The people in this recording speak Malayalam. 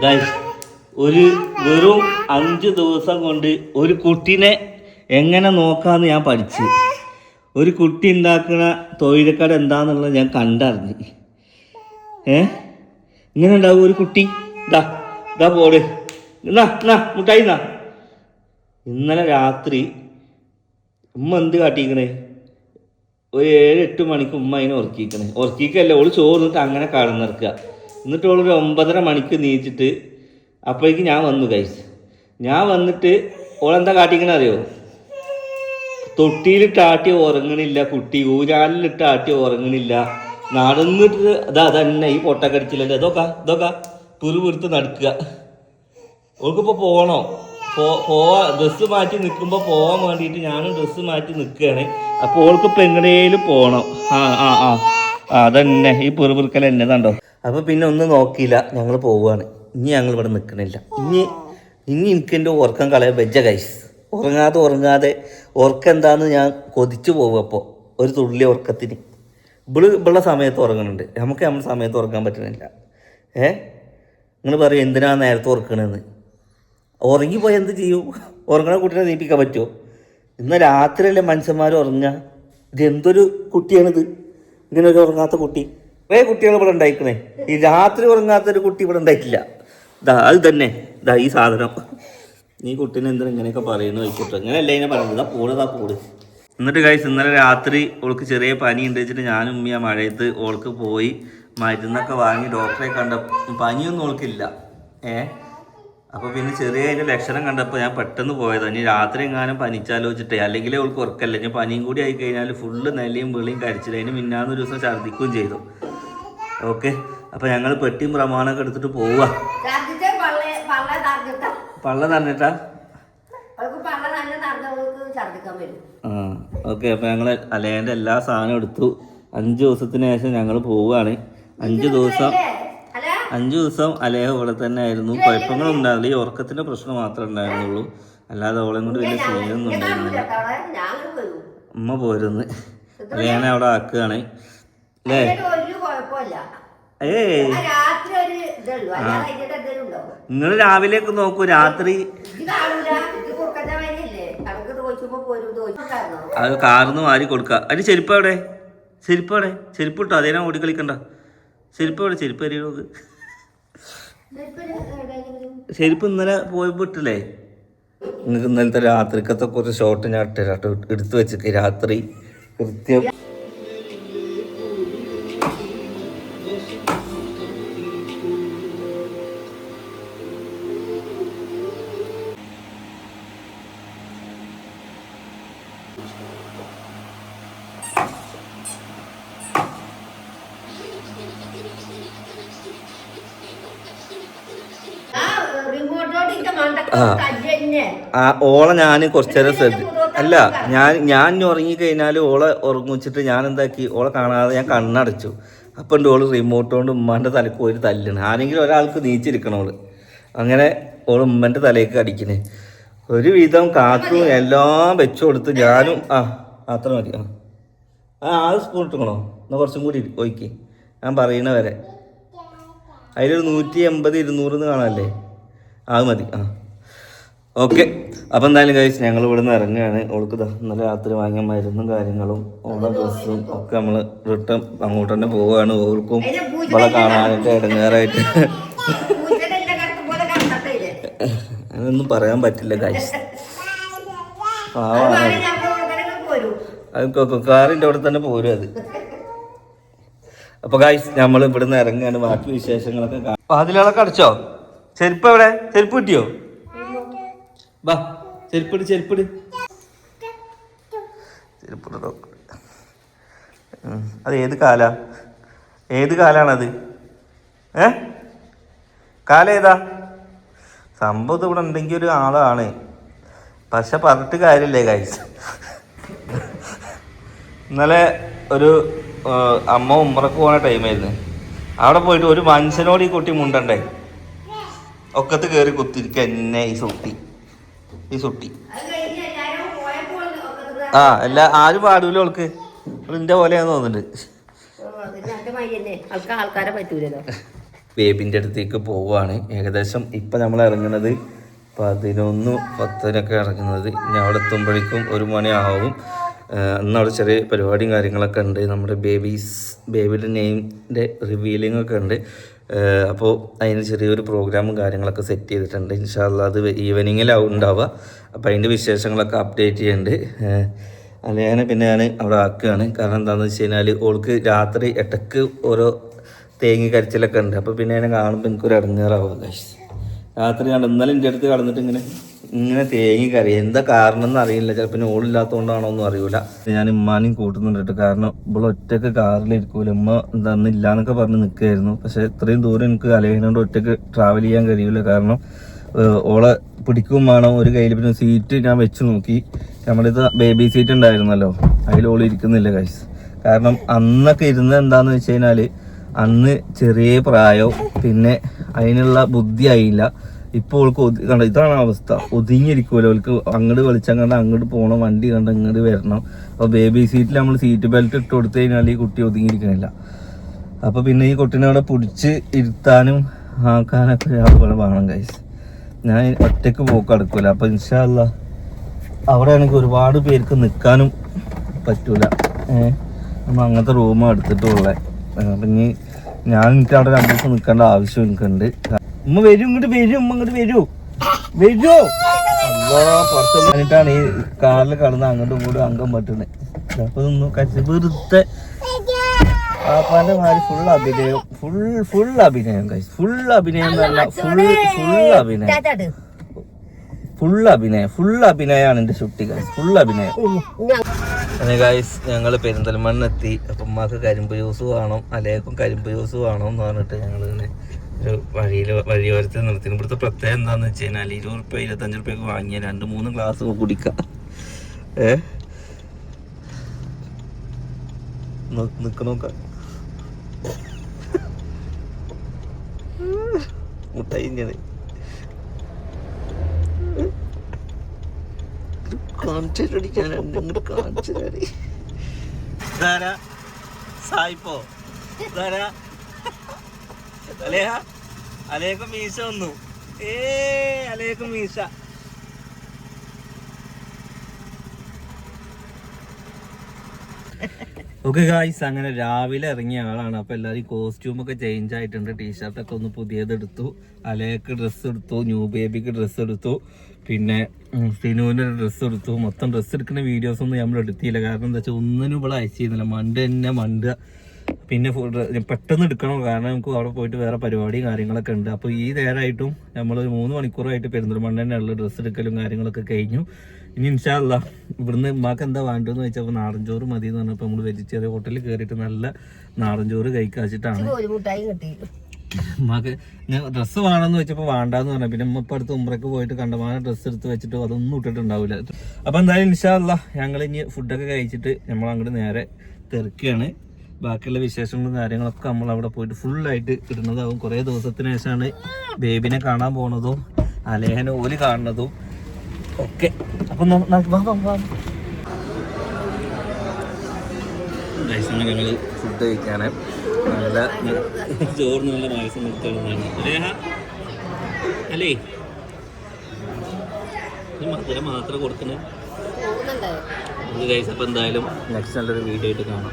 ഗൈസ് ഒരു വെറും അഞ്ച് ദിവസം കൊണ്ട് ഒരു കുട്ടീനെ എങ്ങനെ നോക്കാന്ന് ഞാൻ പഠിച്ചു. ഒരു കുട്ടി ഉണ്ടാക്കുന്ന തൊഴിലക്കട എന്താന്നുള്ളത് ഞാൻ കണ്ടറിഞ്ഞ്. ഏ? ഇങ്ങനെ ഉണ്ടാവും ഒരു കുട്ടി. ഇതാ ഇതാ പോട്. എന്നാ മുട്ടായി എന്നാ ഇന്നലെ രാത്രി ഉമ്മ എന്ത് കാട്ടിക്കണേ? ഒരു ഏഴ് എട്ട് മണിക്ക് ഉമ്മ അതിനെ ഉറക്കിക്കണേ. ഉറക്കിക്കല്ല ഓൾ ചോറിന്നിട്ട് അങ്ങനെ കടന്നിറക്കുക. എന്നിട്ട് ഒരു ഒമ്പതര മണിക്ക് നീച്ചിട്ട് അപ്പോഴേക്ക് ഞാൻ വന്നു കഴിച്ച് ഞാൻ വന്നിട്ട് ഓളെന്താ കാട്ടിക്കണ അറിയോ? തൊട്ടിയിലിട്ട് ആട്ടി ഉറങ്ങണില്ല കുട്ടി ഊരാലിലിട്ട് ആട്ടി ഉറങ്ങണില്ല. നടന്നിട്ട് അതാ അതന്നെ ഈ പൊട്ടക്കടിച്ചില്ലല്ലോ ഇതൊക്കെ ഇതൊക്കെ പുരുത്ത് നടക്കുക. ഓൾക്കിപ്പോ പോകണോ പോവാ ഡ്രസ്സ് മാറ്റി നിൽക്കുമ്പോൾ പോവാൻ വേണ്ടിയിട്ട് ഞാനും ഡ്രസ്സ് മാറ്റി നിൽക്കുകയാണ് അപ്പോൾ ഓൾക്കിപ്പോ എങ്ങനെയും ആ ആ ആ ആ. അതന്നെ ഈ പെറുപിറുക്കൽ എന്നതാണ്ടോ അപ്പൊ പിന്നെ ഒന്നും നോക്കിയില്ല. ഞങ്ങൾ പോവുകയാണ് ഇനി ഞങ്ങൾ ഇവിടെ നിൽക്കണില്ല ഇനി ഇനി എനിക്ക് എന്റെ ഉറക്കം കളയാൻ വെച്ച കൈസ് ഉറങ്ങാതെ ഉറങ്ങാതെ ഉറക്കം എന്താന്ന് ഞാൻ കൊതിച്ചു പോകും അപ്പോൾ ഒരു തുള്ളി ഉറക്കത്തിന്. ഇവൾ ഇവിടെ സമയത്ത് ഉറങ്ങുന്നുണ്ട് നമുക്ക് നമ്മുടെ സമയത്ത് ഉറങ്ങാൻ പറ്റണില്ല. ഏ? നിങ്ങൾ പറയും എന്തിനാ നേരത്തെ ഉറക്കണമെന്ന് ഉറങ്ങിപ്പോയി എന്ത് ചെയ്യും? ഉറങ്ങണ കുട്ടീനെ നീപ്പിക്കാൻ പറ്റുമോ ഇന്ന് രാത്രിയല്ലേ മനുഷ്യന്മാർ ഉറങ്ങുക ഇതെന്തൊരു കുട്ടിയാണിത്? ഇങ്ങനെ ഒരു ഉറങ്ങാത്ത കുട്ടി. കുറേ കുട്ടികൾ ഇവിടെ ഉണ്ടായിക്കണേ. ഈ രാത്രി ഉറങ്ങാത്ത ഒരു കുട്ടി ഇവിടെ ഉണ്ടായിട്ടില്ല. ദാ അത് തന്നെ. ദാ ഈ സാധനം. നീ കുട്ടീനെ എന്തിനാ ഇങ്ങനെയൊക്കെ പറയുന്നു വെച്ചിട്ട് അങ്ങനെയല്ല ഇതിനെ പറയുന്നത്? ഇതാ കൂടെ പോട്. എന്നിട്ട് കഴിച്ച് ഇന്നലെ രാത്രി ഓൾക്ക് ചെറിയ പനി ഉണ്ട് വെച്ചിട്ട് ഞാനും ഉമ്മി മഴയത്ത് ഓൾക്ക് പോയി മരുന്നൊക്കെ വാങ്ങി ഡോക്ടറെ കണ്ട പനിയൊന്നും ഓൾക്കില്ല. ഏ? അപ്പോൾ പിന്നെ ചെറിയ അതിന്റെ ലക്ഷണം കണ്ടപ്പോൾ ഞാൻ പെട്ടെന്ന് പോയത്. ഇനി രാത്രി എങ്ങാനും പനിച്ചാലോ വെച്ചിട്ടേ അല്ലെങ്കിൽ അവൾക്ക് ഉറക്കല്ല. ഇനി പനിയും കൂടി ആയി കഴിഞ്ഞാൽ ഫുള്ള് നെല്ലിയും വെള്ളിയും കഴിച്ചില്ല അതിന് മിന്നാന്നൊരു ദിവസം ഛർദ്ദിക്കുകയും ചെയ്തു. ഓക്കെ. അപ്പോൾ ഞങ്ങൾ പെട്ടിയും പ്രമാണമൊക്കെ എടുത്തിട്ട് പോവുക പള്ള തന്നിട്ടാ? ഓക്കെ. അപ്പോൾ ഞങ്ങൾ അലേന്റെ എല്ലാ സാധനവും എടുത്തു. അഞ്ച് ദിവസത്തിന് ശേഷം ഞങ്ങൾ പോവുകയാണ് അഞ്ച് ദിവസം അഞ്ച് ദിവസം അലേഹ ഇവിടെ തന്നെ ആയിരുന്നു കുഴപ്പങ്ങളൊന്നും ഉണ്ടായിരുന്നില്ല. ഈ ഉറക്കത്തിന്റെ പ്രശ്നം മാത്രമേ ഉണ്ടായിരുന്നുള്ളൂ. അല്ലാതെ അവളെ കൊണ്ട് വലിയ സ്നേഹമൊന്നും ഉണ്ടായിരുന്നില്ല. അമ്മ പോരുന്ന്. അലേഹനെ അവിടെ ആക്കുകയാണ്. അല്ലേ ഏയ്. നിങ്ങൾ രാവിലെയൊക്കെ നോക്കൂ. രാത്രി അത് കാർന്ന് വാരി കൊടുക്കുക അതിന് ചെരുപ്പ് എവിടെ? ചെരുപ്പ് എവിടെ? ചെരുപ്പ് ഇട്ടോ? അതേനാ ഓടി കളിക്കണ്ട ചെരുപ്പ് എവിടെ? ചെരുപ്പ് എറിയോ ചെരുപ്പ് ഇന്നലെ പോയപ്പോ ഇട്ടില്ലേ? നിങ്ങൾക്ക് ഇന്നലത്തെ രാത്രിക്കത്തെ കുറച്ച് ഷോർട്ട് ഞാൻ എടുത്തു വെച്ചിട്ട് രാത്രി. കൃത്യം ആ ആ. ഓള ഞാൻ കുറച്ചു നേരം ശ്രദ്ധ അല്ല ഞാൻ ഞാൻ ഉറങ്ങി കഴിഞ്ഞാൽ ഓളെ ഉറങ്ങിച്ചിട്ട് ഞാൻ എന്താക്കി ഓളെ കാണാതെ ഞാൻ കണ്ണടച്ചു. അപ്പം എന്റെ ഓൾ റിമോട്ട് കൊണ്ട് ഉമ്മാന്റെ തലക്ക് ഒരു തല്ലാണ്. ആരെങ്കിലും ഒരാൾക്ക് നീച്ചിരിക്കണം ഓൾ. അങ്ങനെ ഓൾ ഉമ്മന്റെ തലയ്ക്ക് അടിക്കണേ. ഒരു വിധം കാത്തും എല്ലാം വെച്ചു കൊടുത്ത് ഞാനും ആ അത്ര മതി. ആ. ആ ആ സ്പൂൺ ഇട്ടുക്കണോ? എന്നാൽ കുറച്ചും കൂടി ഒഴിക്കേ. ഞാൻ പറയണ വരെ. അതിലൊരു നൂറ്റി എൺപത് ഇരുന്നൂറ് എന്ന് കാണാല്ലേ? അത് മതി ആ. ഓക്കെ. അപ്പം എന്തായാലും കഴിച്ച് ഞങ്ങൾ ഇവിടെ നിന്ന് ഇറങ്ങുകയാണ്. ഓൾക്ക് ഇന്നലെ രാത്രി വാങ്ങിയ മരുന്നും കാര്യങ്ങളും ഓളെ ഡ്രസ്സും ഒക്കെ നമ്മൾ റിട്ടേൺ അങ്ങോട്ട് തന്നെ പോവുകയാണ്. ഓൾക്കും ഇവിടെ കാണാനായിട്ട് ഇടങ്ങേറായിട്ട്. അങ്ങനൊന്നും. അതൊന്നും പറയാൻ പറ്റില്ല കഴിച്ച് പാവാണ്. അത് കൊക്കാറിന്റെ അവിടെ തന്നെ പോരും അത്. അപ്പൊ ഗായ്സ് നമ്മൾ ഇവിടുന്ന് ഇറങ്ങുകയാണ്. ബാക്കി വിശേഷങ്ങളൊക്കെ അതിലൊക്കെ അടച്ചോ? ചെരുപ്പ് എവിടെ? ചെരുപ്പ് കിട്ടിയോ? ബാ ചെരുപ്പിട് ചെരുപ്പിട്. ചെരുപ്പിട് അത് ഏത് കാലാ? ഏത് കാലാണത്? ഏ? കാല ഏതാ? സംഭവം ഇവിടെ ഉണ്ടെങ്കിൽ ഒരു ആളാണ്. പക്ഷെ പറഞ്ഞിട്ട് കാര്യമില്ലേ കാഴ്ച ഇന്നലെ ഒരു അമ്മ ഉമ്മറക്ക് പോണ ടൈമായിരുന്നു അവിടെ പോയിട്ട് ഒരു മനുഷ്യനോട് ഈ കുട്ടി മുണ്ടണ്ടേ? ഒക്കത്ത് കയറി കുത്തിരിക്ക എന്നെ ഈ സുട്ടി. ഈ സുട്ടി. ആ എല്ലാ ആരും പാടൂല അവൾക്ക് നിന്റെ പോലെയാന്ന് തോന്നുന്നുണ്ട്. ബേബിന്റെ അടുത്തേക്ക് പോവുകയാണ് ഏകദേശം ഇപ്പം നമ്മൾ ഇറങ്ങുന്നത് പതിനൊന്ന് പത്തിനൊക്കെ ഇറങ്ങുന്നത്. ഇനി അവിടെ എത്തുമ്പോഴേക്കും ഒരു മണിയാവും. ആവും അന്ന് അവിടെ ചെറിയ പരിപാടിയും കാര്യങ്ങളൊക്കെ ഉണ്ട്. നമ്മുടെ ബേബീസ് ബേബിയുടെ നെയിമിന്റെ റിവീലിംഗ് ഒക്കെ ഉണ്ട്. അപ്പോൾ അതിന് ചെറിയൊരു പ്രോഗ്രാമും കാര്യങ്ങളൊക്കെ സെറ്റ് ചെയ്തിട്ടുണ്ട്. ഇൻഷാല്ല അത് ഈവനിങ്ങിലാവും ഉണ്ടാവുക അപ്പോൾ അതിന്റെ വിശേഷങ്ങളൊക്കെ അപ്ഡേറ്റ് ചെയ്യുന്നുണ്ട് അല്ല? പിന്നെ ഞാൻ അവിടെ ആക്കുകയാണ് കാരണം എന്താണെന്ന് വെച്ച് കഴിഞ്ഞാൽ ഓൾക്ക് രാത്രി ഇടയ്ക്ക് ഓരോ തേങ്ങി കരിച്ചിലൊക്കെ ഉണ്ട്. അപ്പോൾ പിന്നെ ഞാൻ കാണുമ്പോൾ എനിക്കൊരു ഇടങ്ങേറാവുക രാത്രി കണ്ട് ഇന്നലെ എന്റെ അടുത്ത് കടന്നിട്ട് ഇങ്ങനെ ഇങ്ങനെ തേങ്ങി കറി. എന്താ കാരണം എന്ന് അറിയില്ല. ചിലപ്പോൾ പിന്നെ ഓളില്ലാത്തതുകൊണ്ടാണോ ഒന്നും അറിയില്ല ഞാൻ ഉമ്മാനെയും കൂട്ടുന്നുണ്ട് കേട്ടോ. കാരണം ഇവിടെ ഒറ്റയ്ക്ക് കാറിലിരിക്കൂല. ഉമ്മ എന്താന്ന് ഇല്ലാന്നൊക്കെ പറഞ്ഞ് നിൽക്കുകയായിരുന്നു പക്ഷേ ഇത്രയും ദൂരം എനിക്ക് അലേനോട് ഒറ്റയ്ക്ക് ട്രാവൽ ചെയ്യാൻ കഴിയില്ല കാരണം ഓളെ പിടിക്കും വേണം ഒരു കയ്യിൽ പിന്നെ സീറ്റ് ഞാൻ വെച്ച് നോക്കി. നമ്മളിത് ബേബി സീറ്റ് ഉണ്ടായിരുന്നല്ലോ. അതിൽ ഓൾ ഇരിക്കുന്നില്ല കൈസ് കാരണം അന്നൊക്കെ ഇരുന്നത് എന്താന്ന് വെച്ച് കഴിഞ്ഞാൽ അന്ന് ചെറിയ പ്രായവും പിന്നെ അതിനുള്ള ബുദ്ധി ആയില്ല. ഇപ്പോൾ ഓൾക്ക് കണ്ട ഇതാണ് അവസ്ഥ. ഒതുങ്ങിയിരിക്കുമല്ലോ അവൾക്ക് അങ്ങോട്ട് വെളിച്ചം കണ്ട അങ്ങോട്ട് പോകണം വണ്ടി കണ്ട അങ്ങോട്ട് വരണം. അപ്പോൾ ബേബി സീറ്റിൽ നമ്മൾ സീറ്റ് ബെൽറ്റ് ഇട്ട് കൊടുത്തു കഴിഞ്ഞാൽ ഈ കുട്ടി ഒതുങ്ങിയിരിക്കണില്ല. അപ്പോൾ പിന്നെ ഈ കുട്ടീനെ അവിടെ പിടിച്ച് ഇരുത്താനും ആക്കാനൊക്കെ അതുപോലെ വേണം കൈസ് ഞാൻ ഒറ്റയ്ക്ക് പോക്ക് അടക്കൂല അപ്പൊ ഇൻഷാല്ല അവിടെ ആണെങ്കിൽ ഒരുപാട് പേർക്ക് നിൽക്കാനും പറ്റൂല. ഏഹ് നമ്മൾ അങ്ങനത്തെ റൂം എടുത്തിട്ടുള്ളത് അപ്പം ഇനി ഞാൻ എനിക്ക് അവിടെ രണ്ടു ദിവസം നിൽക്കേണ്ട ആവശ്യം എനിക്കുണ്ട് ഉമ്മ വരും ഇങ്ങോട്ട് വരും ഉമ്മ ഇങ്ങോട്ട് വരൂ. വരൂ. ാണ് പുറത്ത് ഈ കാറിൽ കടന്ന് അങ്ങോട്ടും ഇങ്ങോട്ടും അംഗം പറ്റുന്നത്. അപ്പൊ ഒന്ന് കച്ചി വെറുതെ. പാപ്പാന്റെ മാതിരി ഫുൾ അഭിനയം. ഫുൾ ഫുൾ അഭിനയം കൈസ് ഫുൾ അഭിനയം എന്നല്ല ഫുൾ ഫുൾ അഭിനയം. ഫുൾ അഭിനയം ഫുൾ അഭിനയമാണ് എന്റെ ഷുട്ടി ഗൈസ് ഫുൾ അഭിനയം. അങ്ങനെ ഗൈസ് ഞങ്ങൾ പെരിന്തൽമണ്ണ എത്തി. അപ്പം ഉമ്മാക്ക് കരിമ്പ് ജ്യൂസ് വേണം അലേക്കും കരിമ്പ് ജ്യൂസ് വേണം എന്ന് പറഞ്ഞിട്ട് ഞങ്ങൾ ഇങ്ങനെ വഴിയിൽ വഴിയോരത്ത് നിർത്തി ഇവിടുത്തെ പ്രത്യേകം എന്താണെന്ന് വെച്ച് കഴിഞ്ഞാൽ ഇരുപത് റുപ്യ ഇരുപത്തഞ്ച് റുപ്യക്ക് വാങ്ങിയ രണ്ട് മൂന്ന് ഗ്ലാസ് കുടിക്കാം. ഏ? നിക്ക് നോക്ക. ഇങ്ങനെ കാണിച്ചടി കാണിച്ചു സായിപ്പോ? ധാരാ അലേഹ അലേക്കും മീശ വന്നു. ഏ അലേക്കും മീശ. ഓക്കെ ഗായ്സ് അങ്ങനെ രാവിലെ ഇറങ്ങിയ ആളാണ്. അപ്പോൾ എല്ലാവരും കോസ്റ്റ്യൂം ഒക്കെ ചേഞ്ച് ആയിട്ടുണ്ട്. ടീഷർട്ടൊക്കെ ഒന്ന് പുതിയത് എടുത്തു. അലയക്ക് ഡ്രസ്സ് എടുത്തു. ന്യൂ ബേബിക്ക് ഡ്രസ്സ് എടുത്തു. പിന്നെ സിനുവിന് ഡ്രസ്സ് എടുത്തു. മൊത്തം ഡ്രസ്സ് എടുക്കുന്ന വീഡിയോസ് ഒന്നും നമ്മൾ എടുത്തില്ല. കാരണം എന്താ വെച്ചാൽ ഒന്നിനും ഇവിടെ അയച്ചു ചെയ്യുന്നില്ല മണ്ട് തന്നെ മണ്ട്. പിന്നെ പെട്ടെന്ന് എടുക്കണം. കാരണം നമുക്ക് അവിടെ പോയിട്ട് വേറെ പരിപാടിയും കാര്യങ്ങളൊക്കെ ഉണ്ട്. അപ്പോൾ ഈ നേരമായിട്ടും നമ്മൾ ഒരു മൂന്ന് മണിക്കൂറായിട്ട് പെരുന്തൽമണ്ണ ഉള്ള ഡ്രസ്സ് എടുക്കലും കാര്യങ്ങളൊക്കെ കഴിഞ്ഞു. ഇനി ഇൻഷാല്ല ഇവിടുന്ന് ഉമ്മാക്ക് എന്താ വേണ്ടതെന്ന് വെച്ചപ്പോൾ നാടൻ ചോറ് മതി എന്ന് പറഞ്ഞപ്പോൾ നമ്മൾ വെജിറ്റേറിയൻ ഹോട്ടലിൽ കയറിയിട്ട് നല്ല നാടൻ ചോറ് കഴിക്കാച്ചിട്ടാണ്. ഉമ്മാക്ക് ഞാൻ ഡ്രസ്സ് വേണമെന്ന് വെച്ചപ്പോൾ വേണ്ടാന്ന് പറഞ്ഞു. പിന്നെ ഉമ്മ ഇപ്പം അടുത്ത് ഉമ്രക്ക് പോയിട്ട് കണ്ടമാനം ഡ്രസ്സ് എടുത്ത് വെച്ചിട്ട് അതൊന്നും ഇട്ടിട്ടുണ്ടാവില്ല അപ്പോൾ എന്തായാലും ഇൻഷാല്ല ഞങ്ങൾ ഇനി ഫുഡൊക്കെ കഴിച്ചിട്ട് നമ്മൾ അങ്ങോട്ട് നേരെ തിരക്കുകയാണ് ബാക്കിയുള്ള വിശേഷങ്ങളും കാര്യങ്ങളൊക്കെ നമ്മൾ അവിടെ പോയിട്ട് ഫുള്ളായിട്ട് ഇടുന്നതാവും. കുറേ ദിവസത്തിന് ശേഷമാണ് ബേബിനെ കാണാൻ പോണതും അലേഹന ഓൽ കാണുന്നതും ഒക്കെ. അപ്പം ഞങ്ങൾ ഫുഡ് കഴിക്കാണ് നല്ല ചോറിന് നല്ല പായസം കൊടുത്തോളുന്നതാണ് അലേഹ അല്ലേ മധുരം മാത്രം കൊടുക്കണേ. ഇത് കഴിച്ചപ്പോൾ എന്തായാലും നെക്സ്റ്റ് നല്ലൊരു വീഡിയോ ആയിട്ട് കാണാം.